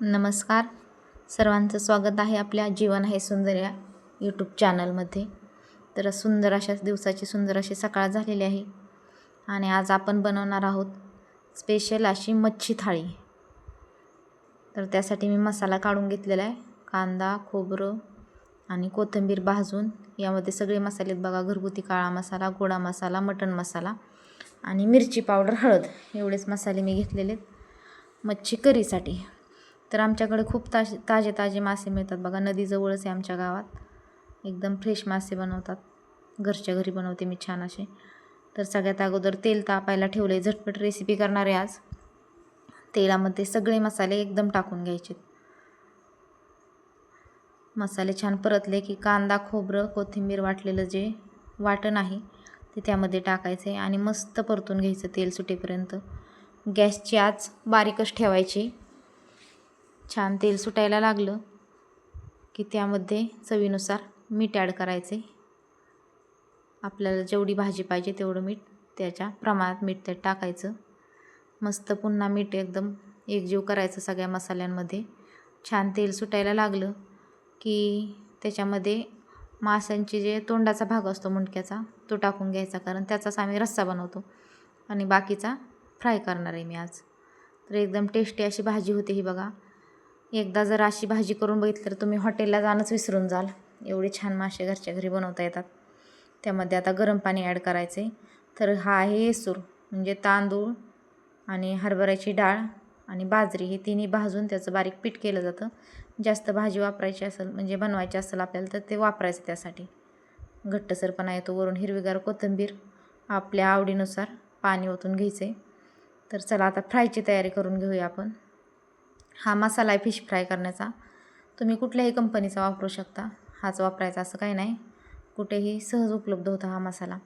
नमस्कार. सर्वांचं स्वागत आहे आपल्या जीवन आहे सुंदर या यूट्यूब चॅनलमध्ये तर सुंदर अशा दिवसाची सुंदर अशी सकाळ झालेली आहे. आणि आज आपण बनवणार आहोत स्पेशल अशी मच्छी थाळी. तर त्यासाठी मी मसाला काढून घेतलेला आहे. कांदा खोबरं आणि कोथिंबीर भाजून. यामध्ये सगळे मसाले बघा. घरगुती काळा मसाला गोडा मसाला मटण मसाला आणि मिरची पावडर हळद. एवढेच मसाले मी घेतलेले आहेत. मच्छी करीसाठी. तर आमच्याकडे खूप ताजे ताजे ताजे मासे मिळतात बघा. नदीजवळच आहे आमच्या गावात. एकदम फ्रेश मासे बनवतात. घरच्या घरी बनवते मी छान असे. तर सगळ्यात अगोदर तेल तापायला ठेवलं आहे झटपट रेसिपी करणार आहे आज. तेलामध्ये सगळे मसाले एकदम टाकून घ्यायचे. मसाले छान परतले की कांदा खोबरं कोथिंबीर वाटलेलं जे वाटण आहे ते त्यामध्ये टाकायचं आहे आणि मस्त परतून घ्यायचं तेल सुटेपर्यंत. गॅसची आज बारीकच ठेवायची. छान तेल सुटायला लागलं की त्यामध्ये चवीनुसार मीठ ॲड करायचे. आपल्याला जेवढी भाजी पाहिजे तेवढं मीठ त्याच्या प्रमाणात मीठ त्यात टाकायचं. मस्त पुन्हा मीठ एकदम एकजीव करायचं सगळ्या मसाल्यांमध्ये. छान तेल सुटायला लागलं की त्याच्यामध्ये माशांची जे तोंडाचा भाग असतो मुंडक्याचा तो टाकून घ्यायचा कारण त्याचाच आम्ही रस्सा बनवतो. आणि बाकीचा फ्राय करणार आहे मी आज. तर एकदम टेस्टी अशी भाजी होते ही बघा. एकदा जर अशी भाजी करून बघितली तर तुम्ही हॉटेलला जाणंच विसरून जाल. एवढे छान मासे घरच्या घरी बनवता येतात. त्यामध्ये आता गरम पाणी ॲड करायचे तर हा आहे येसूर म्हणजे तांदूळ आणि हरभऱ्याची डाळ आणि बाजरी हे तिन्ही भाजून त्याचं बारीक पीठ केलं जातं. जास्त भाजी वापरायची असेल म्हणजे बनवायची असेल आपल्याला तर ते वापरायचं त्यासाठी. घट्टसरपणा येतो वरून हिरवीगार कोथिंबीर आपल्या आवडीनुसार पाणी ओतून घ्यायचे तर चला आता फ्रायची तयारी करून घेऊया आपण. हा मसाला आहे फिश फ्राय करण्याचा. तुम्ही कुठल्याही कंपनीचा वापरू शकता. हाच वापरायचा असं काही नाही. कुठेही सहज उपलब्ध होता हा मसाला.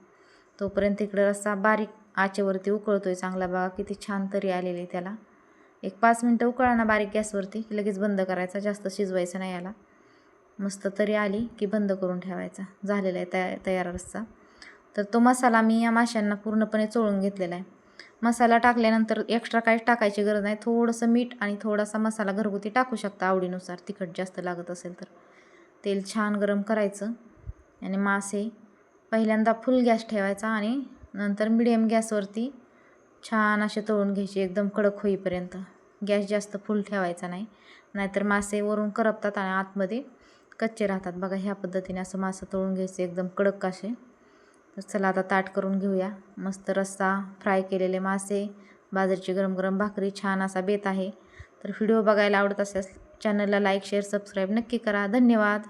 तोपर्यंत इकडं रस्सा बारीक आचेवरती उकळतो आहे चांगला बघा किती छान तरी आलेली त्याला. एक पाच मिनटं उकळा ना बारीक गॅसवरती लगेच बंद करायचा जास्त शिजवायचं नाही याला. मस्त तरी आली की बंद करून ठेवायचा. झालेला आहे तया तयार रस्सा. तर तो मसाला मी या माशांना पूर्णपणे चोळून घेतलेला आहे. मसाला टाकल्यानंतर एक्स्ट्रा काहीच टाकायची गरज नाही. थोडंसं मीठ आणि थोडासा मसाला घरगुती टाकू शकता आवडीनुसार. तिखट जास्त लागत असेल तर. तेल छान गरम करायचं. आणि मासे पहिल्यांदा फुल गॅस ठेवायचा आणि नंतर मिडियम गॅसवरती छान असे तळून घ्यायचे. एकदम कडक होईपर्यंत. गॅस जास्त फुल ठेवायचा नाही. नाहीतर मासे वरून करपतात आणि आतमध्ये कच्चे राहतात. बघा ह्या पद्धतीने असं मासं तळून घ्यायचं. एकदम कडक असे. तर चला आता ताट करून घेऊया. मस्त रस्सा फ्राय केलेले मासे बाजरीची गरम गरम भाकरी छान असा बेत आहे. तर व्हिडिओ बघायला आवडत असेल चॅनलला लाईक शेअर सबस्क्राईब नक्की करा. धन्यवाद!